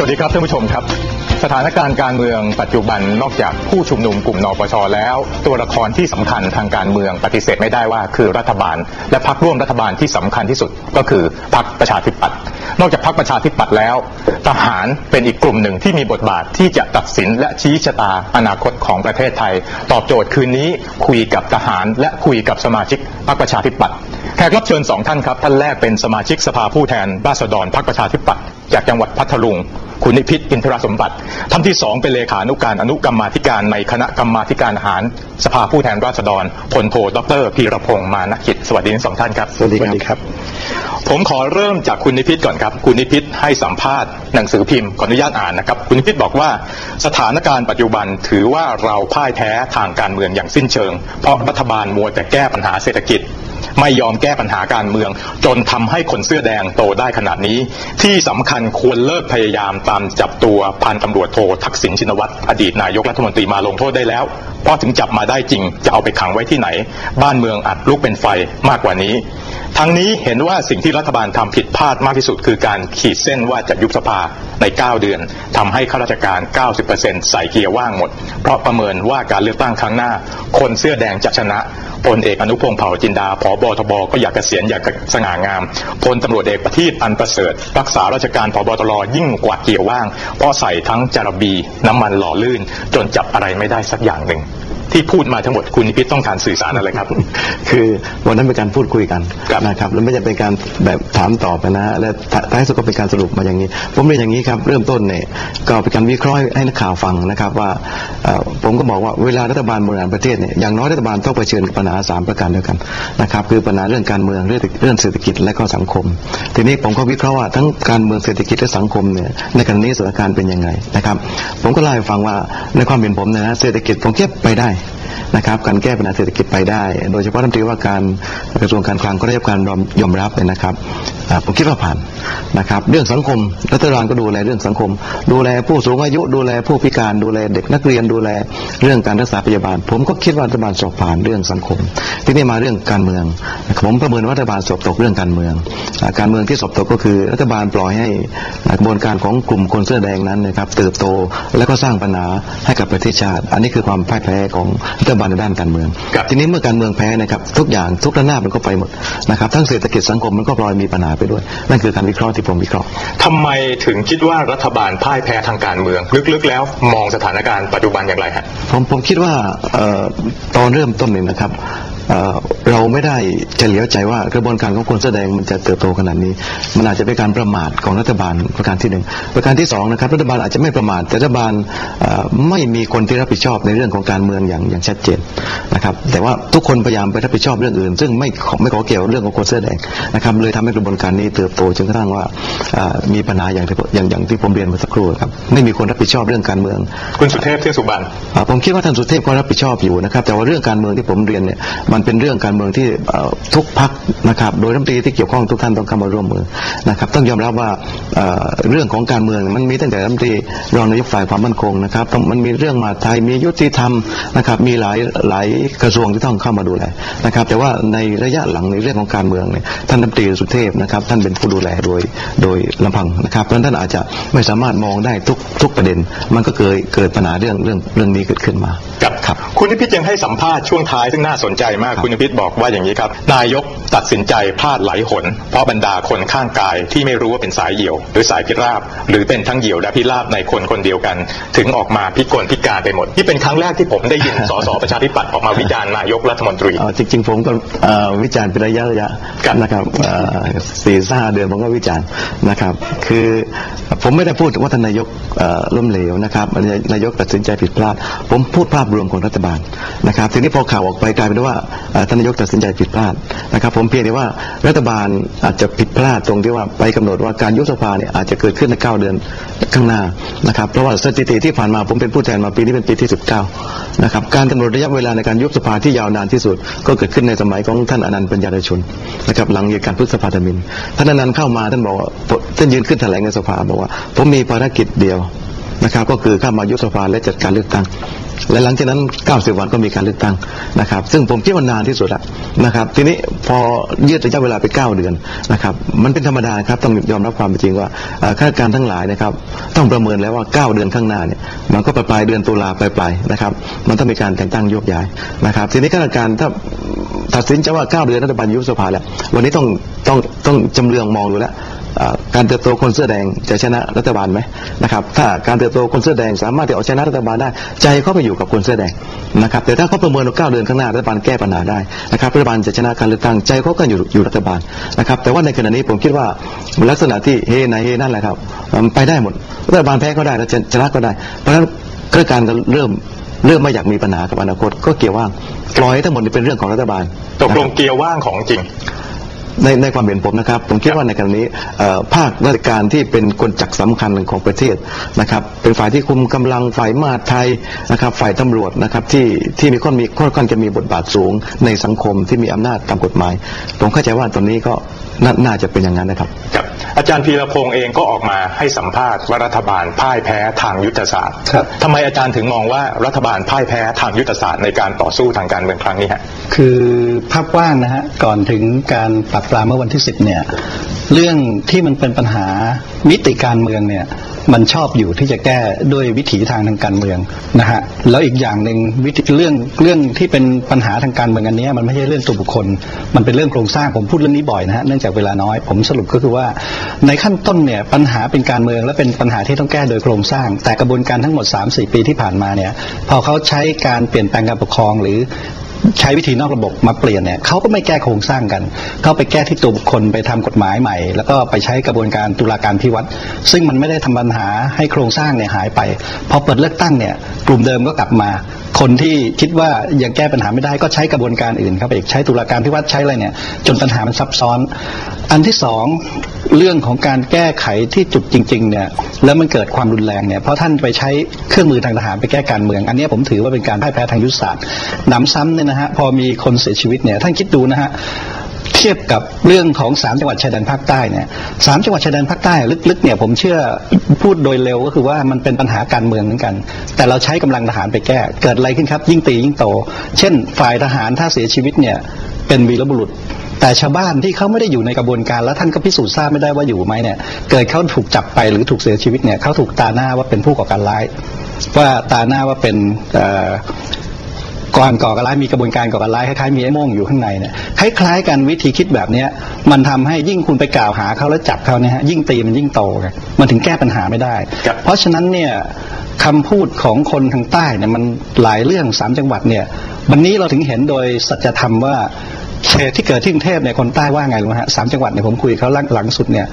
สวัสดีครับท่านผู้ชมครับ สถานการณ์การเมืองปัจจุบันนอกจากผู้ชุมนุมกลุ่มนปชแล้ว ตัวละครที่สำคัญทางการเมืองปฏิเสธไม่ได้ว่า คือรัฐบาล และพรรคร่วมรัฐบาลที่สำคัญที่สุดก็คือพรรคประชาธิปัตย์นอกจากพรรคประชาธิปัตย์แล้ว ทหารเป็นอีกกลุ่มหนึ่งที่มีบทบาทที่จะตัดสินและชี้ชะตาอนาคตของประเทศไทย ตอบโจทย์คืนนี้คุยกับทหาร และคุยกับสมาชิกพรรคประชาธิปัตย์แขกรับเชิญสองท่านครับท่านแรกเป็นสมาชิกสภาผู้แทนราษฎรพรรคประชาธิปัตย์จากจังหวัดพัทลุง คุณนิพิษอินทรสมบัติท่านที่สองเป็นเลขานุการอนุกรรมาธิการในคณะกรรมาธิการอาหารสภาผู้แทนราษฎรพลโทดรพีรพงษ์มานกิจสวัสดีทั้งสองท่านครับสวัสดีครับ ผมขอเริ่มจากคุณนิพิษก่อนครับ คุณนิพิษให้สัมภาษณ์หนังสือพิมพ์ขออนุญาตอ่านนะครับ คุณนิพิษบอกว่าสถานการณ์ปัจจุบันถือว่าเราพ่ายแพ้ทางการเมืองอย่างสิ้นเชิง เพราะรัฐบาลมัวแต่แก้ปัญหาเศรษฐกิจ ไม่ยอมแก้ปัญหาการเมือง จนทำให้คนเสื้อแดงโตได้ขนาดนี้ ที่สำคัญควรเลิกพยายามตามจับตัวพันตำรวจโททักษิณชินวัตรอดีตนายกรัฐมนตรีมาลงโทษได้แล้วเพราะถึงจับมาได้จริงจะเอาไปขังไว้ที่ไหน บ้านเมืองอาจลุกเป็นไฟมากกว่านี้ ทั้งนี้เห็นว่าสิ่งที่รัฐบาลทำผิดพลาดมากที่สุด คือการขีดเส้นว่าจะยุบสภาใน 9 เดือนทำให้ข้าราชการ 90%ใส่เกียร์ว่างหมด เพราะประเมินว่าการเลือกตั้งครั้งหน้า คนเสื้อแดงจะชนะ พลเอกอนุพงษ์เผ่าจินดาผบทบก็อยากเกษียณอยากสง่างามพลตำรวจเอกประทีปอันประเสริฐ รักษาราชการผบตรยิ่งกว่าเกี่ยวว่างเพราะใส่ทั้งจารบีน้ำมันหล่อลื่น จนจับอะไรไม่ได้สักอย่างหนึ่ง ที่พูดมาทั้งหมดคุณนิพิษต้องการสื่อสารอะไรครับ คือวันนั้นเป็นการพูดคุยกันครับนะครับแล้วไม่ใช่เป็นการแบบถามตอบนะฮะและท้ายสุดก็เป็นการสรุปมาอย่างนี้ ผมเรียนอย่างนี้ครับเริ่มต้นเนี่ยก็เป็นการวิเคราะห์ให้นักข่าวฟังนะครับว่าเอ่อผมก็บอกว่าเวลารัฐบาลบริหารประเทศเนี่ยอย่างน้อยรัฐบาลต้องเผชิญกับปัญหาสามประการด้วยกันนะครับคือปัญหาเรื่องการเมืองเรื่องเรื่องเศรษฐกิจและก็สังคม ทีนี้ผมก็วิเคราะห์ว่าทั้งการเมืองเศรษฐกิจและสังคมเนี่ยในขณะนี้สถานการณ์เป็นยังไงนะครับ ผมก็เล่าให้ฟังว่าในความเห็นผมเนยนะเศรษฐกิจผมเก็บไปได้ นะครับการแก้ปัญหาเศรษฐกิจไปได้ โดยเฉพาะรัฐมนตรีว่าการกระทรวงการคลังก็ได้รับการยอมรับเลยนะครับ ผมคิดว่าผ่านนะครับ เรื่องสังคมรัฐบาลก็ดูแลเรื่องสังคม ดูแลผู้สูงอายุ ดูแลผู้พิการ ดูแลเด็กนักเรียนดูแลเรื่องการรักษาพยาบาล ผมก็คิดว่ารัฐบาลสอบผ่านเรื่องสังคม ที่นี่มาเรื่องการเมืองนะครับผมประเมินว่ารัฐบาลสอบตกเรื่องการเมืองอ่าการเมืองที่สอบตกก็คือรัฐบาลปล่อยให้อ่ากระบวนการของกลุ่มคนเสื้อแดงนั้นนะครับเติบโตและก็สร้างปัญหาให้กับประเทศชาติ อันนี้คือความพ่ายแพ้ของรัฐบาลในด้านการเมืองครับทีนี้เมื่อการเมืองแพ้นะครับทุกอย่างทุกระนาบมันก็ไปหมดนะครับทั้งเศรษฐกิจสังคมมันก็พลอยมีปัญหาไปด้วย นั่นคือการวิเคราะห์ที่ผมวิเคราะห์ทำไมถึงคิดว่ารัฐบาลพ่ายแพ้ทางการเมือง ลึกๆ แล้วมองสถานการณ์ปัจจุบันอย่างไรฮะผมผมคิดว่าเอ่อตอนเริ่มต้นเนี่ยนะครับ เอ่อเราไม่ได้เฉลียวใจว่ากระบวนการของคนแสอแดงมันจะเติบโตขนาดนี้ มันอาจจะเป็นการประมาทของรัฐบาลประการที่หนึ่งประการที่สองนะครับรัฐบาลอาจจะไม่ประมาทแต่รัฐบาลเอ่อไม่มีคนที่รับผิดชอบในเรื่องของการเมืองอย่างอย่างชัดเจนนะครับแต่ว่าทุกคนพยายามไปรับผิดชอบเรื่องอื่น ซึ่งไม่ขอไม่ขอเกี่ยวเรื่องของคนเสื้อแดงนะครับเลยทำให้กระบวนการนี้เติบโตจนกระทั่งว่าเอ่อมีปัญหาอย่างที่อย่างอย่างที่ผมเรียนเมื่อสักครู่ครับไม่มีคนรับผิดชอบเรื่องการเมือง คุณสุเทพเทือกสุบรรณอ่าผมคิดว่าท่านสุเทพก็รับผิดชอบอยู่นะครับแต่ว่าเรื่องการเมืองที่ผมเรียนเนี่ยมันเป็นเรื่องการเมืองที่ทุกพักนะครับ โดยรัฐมนตรีที่เกี่ยวข้องทุกท่านต้องเข้ามาร่วมมือนะครับต้องยอมรับว่าเรื่องของการเมืองมันมีตั้งแต่รัฐมนตรีรองนายกฝ่ายความมั่นคงนะครับมันมีเรื่องมาไทยมียุติธรรมนะครับมีหลายหลายกระทรวงที่ต้องเข้ามาดูแลนะครับ แต่ว่าในระยะหลังในเรื่องของการเมืองเนี่ยท่านรัฐมนตรีสุเทพนะครับ ท่านเป็นผู้ดูแลโดยโดยลำพังนะครับเพราะฉะนั้นท่านอาจจะไม่สามารถมองได้ทุกทุกประเด็น มันก็เกิดเกิดปัญหาเรื่องเรื่องเรื่องนี้เกิดขึ้นมาครับครับคุณนิพิษยังให้สัมภาษณ์ช่วงท้ายซึ่งน่าสนใจมากครับคุณนิพิษบอกว่าอย่างนี้ครับ นายกตัดสินใจพลาดไหลหน เพราะบรรดาคนข้างกายที่ไม่รู้ว่าเป็นสายเหี่ยว หรือสายพิราบ หรือเป็นทั้งเหี่ยวและพิราบในคนคนเดียวกัน ถึงออกมาพิกลพิการไปหมดนี่เป็นครั้งแรกที่ผมได้ยินสสประชาธิปัตย์ออกมาวิจารณ์นายกรัฐมนตรีเอ่อจริงๆผมก็เอ่อวิจารณ์เป็นระยะระยะครับนะครับเอ่อสี่ห้าเดือนผมก็วิจารณ์นะครับ คือผมไม่ได้พูดว่าท่านนายกเอ่อล้มเหลวนะครับนายกตัดสินใจผิดพลาด ผมพูดภาพรวมของรัฐบาลนะครับทีนี้พอข่าวออกไปกลายเป็นว่าเอ่อท่านนายกตัดสินใจผิดพลาดนะครับ ผมเพียงแต่ว่ารัฐบาลอาจจะผิดพลาดตรงที่ว่าไปกำหนดว่าการยุบสภาเนี่ยอาจจะเกิดขึ้นในเก้าเดือนข้างหน้านะครับเพราะว่าสถิติที่ผ่านมาผมเป็นผู้แทนมาปีนี้เป็นปีที่ 19นะครับการกำหนดระยะเวลาในการยุบสภาที่ยาวนานที่สุด ก็เกิดขึ้นในสมัยของท่านอนันต์ปัญญาชนนะครับหลังเหตุการณ์พฤษภาธมินท่านอนันต์เข้ามาท่านบอกว่าท่านยืนขึ้นแถลงในสภาบอกว่า ผมมีภารกิจเดียวนะครับก็คือเข้ามายุบสภาและจัดการเลือกตั้ง และหลังจากนั้น 90 วันก็มีการเลือกตั้งนะครับ ซึ่งผมคิดว่านานที่สุดแล้วนะครับ ทีนี้พอยืดระยะเวลาไป 9 เดือนนะครับ มันเป็นธรรมดาครับต้องยอมรับความจริงว่าข้าราชการทั้งหลายนะครับ ต้องประเมินแล้วว่า 9 เดือนข้างหน้าเนี่ยมันก็ปลายเดือนตุลาปลายๆนะครับ มันต้องมีการแต่งตั้งโยกย้ายนะครับ ทีนี้ข้าราชการถ้าตัดสินจะว่า 9 เดือนรัฐบาลยุบสภาแล้ววันนี้ต้องต้องต้องจำเรืองมองดูแล้ว การเติบโตคนเสื้อแดงจะชนะรัฐบาลไหมนะครับถ้าการเติบโตคนเสื้อแดงสามารถที่เอาชนะรัฐบาลได้ ใจเขาไปอยู่กับคนเสื้อแดงนะครับแต่ถ้าเขาประเมินว่าเก้าเดือนข้างหน้ารัฐบาลแก้ปัญหาได้นะครับรัฐบาลจะชนะการเลือกตั้งใจเขาก็อยู่อยู่รัฐบาลนะครับแต่ว่าในขณะนี้ผมคิดว่าลักษณะที่เฮไหนเฮนั่นแหละครับไปได้หมดรัฐบาลแพ้ก็ได้แล้วชนะก็ได้ เพราะฉะนั้นการเริ่มเริ่มไม่อยากมีปัญหากับอนาคตก็เกี่ยวว่างปล่อยทั้งหมดนี่เป็นเรื่องของรัฐบาลตกลงเกี่ยร์ว่างของจริง ในในความเห็นผมนะครับผมคิดว่าในขณะนี้เอ่อภาคราชการที่เป็นคนจักรสำคัญของประเทศนะครับ เป็นฝ่ายที่คุมกำลังฝ่ายมหาดไทยนะครับ ฝ่ายตำรวจนะครับที่ที่มีค่อนมีค่อนข้างจะมีบทบาทสูงในสังคมที่มีอำนาจตามกฎหมาย ผมเข้าใจว่าตอนนี้ก็นาน่าจะเป็นอย่างนั้นนะครับครับ อาจารย์พีรพงษ์เองก็ออกมาให้สัมภาษณ์ว่ารัฐบาลพ่ายแพ้ทางยุทธศาสตร์ครับทำไมอาจารย์ถึงมองว่ารัฐบาลพ่ายแพ้ทางยุทธศาสตร์ในการต่อสู้ทางการเมืองครั้งนี้ฮะคือภาพกว้างนะฮะก่อนถึงการปรับปรามเมื่อวันที่10เนี่ยเรื่องที่มันเป็นปัญหามิติการเมืองเนี่ยมันชอบอยู่ที่จะแก้ด้วยวิถีทางทางการเมืองนะฮะแล้วอีกอย่างหนึ่งวิธีเรื่องเรื่องที่เป็นปัญหาทางการเมืองอันนี้มันไม่ใช่เรื่องตัวบุคคล มันเป็นเรื่องโครงสร้างผมพูดเรื่องนี้บ่อยนะฮะเนื่องจากเวลาน้อยผมสรุปก็คือว่า ในขั้นต้นเนี่ยปัญหาเป็นการเมืองและเป็นปัญหาที่ต้องแก้โดยโครงสร้าง แต่กระบวนการทั้งหมด3-4ปีที่ผ่านมาเนี่ยพอเขาใช้การเปลี่ยนแปลงการปกครอง หรือ ใช้วิธีนอกระบบมาเปลี่ยนเนี่ยเขาก็ไม่แก้โครงสร้างกัน เขาไปแก้ที่ตัวบุคคลไปทำกฎหมายใหม่ แล้วก็ไปใช้กระบวนการตุลาการพิวัตรซึ่งมันไม่ได้ทำปัญหาให้โครงสร้างเนี่ยหายไปพอเปิดเลือกตั้งเนี่ยกลุ่มเดิมก็กลับมา คนที่คิดว่ายังแก้ปัญหาไม่ได้ก็ใช้กระบวนการอื่นครับอีกใช้ตุลาการพิวัตรใช้อะไรเนี่ย จนปัญหามันซับซ้อน อันที่สองเรื่องของการแก้ไขที่จุดจริงๆเนี่ยแล้วมันเกิดความรุนแรงเนี่ยเพราะท่านไปใช้เครื่องมือทางทหารไปแก้การเมือง อันนี้ผมถือว่าเป็นการพ่ายแพ้ทางยุทธศาสตร์หนำซ้ำเนี่ยนะฮะพอมีคนเสียชีวิตเนี่ยท่านคิดดูนะฮะ เทียบกับเรื่องของสามจังหวัดชายแดนภาคใต้เนี่ยสามจังหวัดชายแดนภาคใต้ลึกๆเนี่ยผมเชื่อพูดโดยเร็วก็คือว่ามันเป็นปัญหาการเมืองเหมือนกัน แต่เราใช้กำลังทหารไปแก้ เกิดอะไรขึ้นครับ ยิ่งตียิ่งโต เช่น ฝ่ายทหารถ้าเสียชีวิตเนี่ยเป็นวีรบุรุษแต่ชาวบ้านที่เขาไม่ได้อยู่ในกระบวนการแล้วท่านก็พิสูจน์ทราบไม่ได้ว่าอยู่ไหมเนี่ยเกิดเขาถูกจับไปหรือถูกเสียชีวิตเนี่ยเขาถูกตาหน้าว่าเป็นผู้ก่อการร้าย ว่าตาหน้าว่าเป็น ก่อนก่อการร้ายมีกระบวนการก่อการร้ายคล้ายๆมีไอ้โม่งอยู่ข้างในเนี่ยคล้ายๆกันวิธีคิดแบบเนี้ยมันทำให้ยิ่งคุณไปกล่าวหาเขาแล้วจับเขาเนี่ยฮะยิ่งตีมันยิ่งโตไงมันถึงแก้ปัญหาไม่ได้ครับเพราะฉะนั้นเนี่ยคำพูดของคนทางใต้เนี่ยมันหลายเรื่องสามจังหวัดเนี่ยวันนี้เราถึงเห็นโดยสัจธรรมว่า เหตุที่เกิดที่กรุงเทพเนี่ยคนใต้ว่าไงรู้ไหมฮะสามจังหวัดเนี่ยผมคุยเขาหลังหลังสุดเนี่ย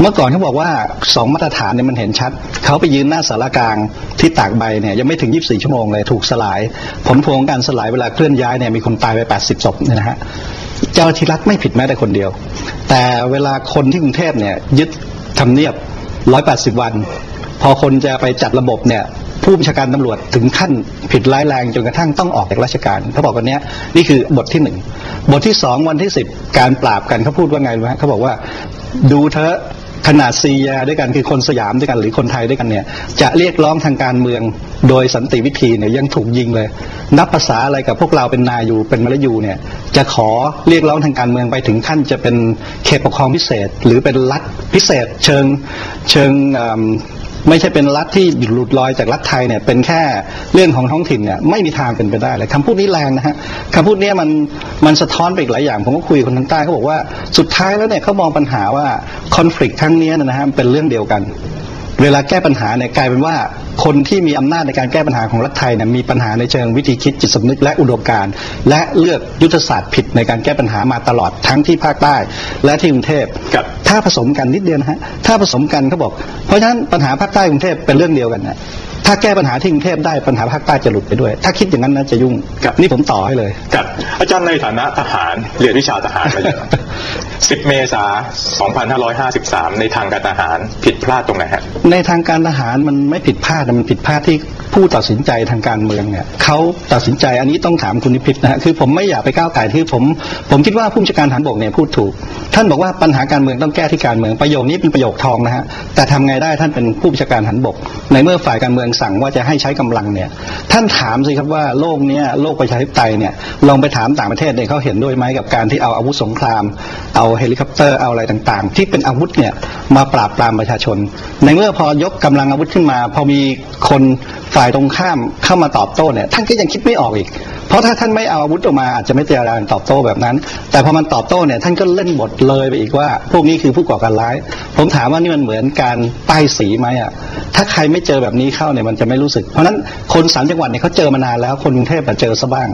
เมื่อก่อนเขาบอกว่าสองมาตรฐานเนี่ยมันเห็นชัดเขาไปยืนหน้าสารกลางที่ตากใบเนี่ยยังไม่ถึง 24 ชั่วโมงเลยถูกสลาย ผลพวงของการสลายเวลาเคลื่อนย้ายเนี่ยมีคนตายไป 80ศพเนี่ยนะฮะเจ้าหน้าที่รัฐไม่ผิดแม้แต่คนเดียว แต่เวลาคนที่กรุงเทพเนี่ยยึดทำเนียบ 180 วัน พอคนจะไปจัดระบบเนี่ย ผู้บัญชาการตำรวจถึงขั้นผิดร้ายแรงจนกระทั่งต้องออกจากราชการเขาบอกวันเนี้ยนี่คือบทที่หนึ่งบทที่สองวันที่สิบการปราบกันเขาพูดว่าไงรู้ไหมเขาบอกว่าดูเถอขนาดซีแยด้วยกันคือคนสยามด้วยกันหรือคนไทยด้วยกันเนี่ยจะเรียกร้องทางการเมืองโดยสันติวิธีเนี่ยยังถูกยิงเลย นับภาษาอะไรกับพวกเราเป็นนายอยู่เป็นมลายูเนี่ยจะขอเรียกร้องทางการเมืองไปถึงขั้นจะเป็นเขตปกครองพิเศษ หรือเป็นรัฐพิเศษ เชิงเชิง ไม่ใช่เป็นรัฐที่หลุดลอยจากรัฐไทยเนี่ยเป็นแค่เรื่องของท้องถิ่นเนี่ยไม่มีทางเป็นไปได้เลยคำพูดนี้แรงนะฮะคำพูดเนี้ยมันมันสะท้อนไปอีกหลายอย่างผมก็คุยกับคนทางใต้เขาบอกว่าสุดท้ายแล้วเนี่ยเขามองปัญหาว่าคอน FLICT ครั้งนี้นะฮะเป็นเรื่องเดียวกัน เวลาแก้ปัญหาเนี่ยกลายเป็นว่าคนที่มีอำนาจในการแก้ปัญหาของรัฐไทยเนี่ยมีปัญหาในเชิงวิธีคิดจิตสำนึกและอุดมการณ์และเลือกยุทธศาสตร์ผิดในการแก้ปัญหามาตลอดทั้งที่ภาคใต้ และที่กรุงเทพครับถ้าผสมกันนิดเดียวนะฮะถ้าผสมกันเขาบอก เพราะฉะนั้นปัญหาภาคใต้กรุงเทพเป็นเรื่องเดียวกันนะถ้าแก้ปัญหาที่กรุงเทพได้ปัญหาภาคใต้จะหลุดไปด้วย ถ้าคิดอย่างนั้นนะจะยุ่งครับนี่ผมต่อให้เลยครับอาจารย์ในฐานะทหารเรียนวิชาทหารมาเยอะ 10 เมษายน 2553 ในทางการทหารผิดพลาดตรงไหนฮะ ในทางการทหารมันไม่ผิดพลาดมันผิดพลาดที่ ผู้ตัดสินใจทางการเมืองเนี่ยเขาตัดสินใจอันนี้ต้องถามคุณนิพิษนะฮะคือผมไม่อยากไปก้าวไก่ที่ผมผมคิดว่าผู้บัญชาการฐานบกเนี่ยพูดถูก ท่านบอกว่าปัญหาการเมืองต้องแก้ที่การเมืองประโยคนี้เป็นประโยคทองนะฮะแต่ทำไงได้ท่านเป็นผู้บัญชาการฐานบก ในเมื่อฝ่ายการเมืองสั่งว่าจะให้ใช้กำลังเนี่ยท่านถามสิครับว่าโลกเนี้ยโลกประชาธิปไตยเนี่ยลองไปถามต่างประเทศเนี่ยเขาเห็นด้วยไหมกับการที่เอาอาวุธสงคราม เอาเฮลิคอปเตอร์เอาอะไรต่างๆ ที่เป็นอาวุธเนี่ยมาปราบปรามประชาชน ในเมื่อพอยกกำลังอาวุธขึ้นมา พอมีคนฝ่ายตรงข้ามเข้ามาตอบโต้เนี่ยท่านก็ยังคิดไม่ออกอีก เพราะถ้าท่านไม่เอาอาวุธออกมาอาจจะไม่เจรจาตอบโต้แบบนั้น แต่พอมันตอบโต้เนี่ยท่านก็เล่นบทเลยไปอีกว่า พวกนี้คือผู้ก่อการร้าย ผมถามว่านี่มันเหมือนการป้ายสีไหมอะถ้าใครไม่เจอแบบนี้เข้าเนี่ยมันจะไม่รู้สึก เพราะฉะนั้นคนสามจังหวัดเนี่ยเขาเจอมานานแล้วคนกรุงเทพอะเจอซะบ้าง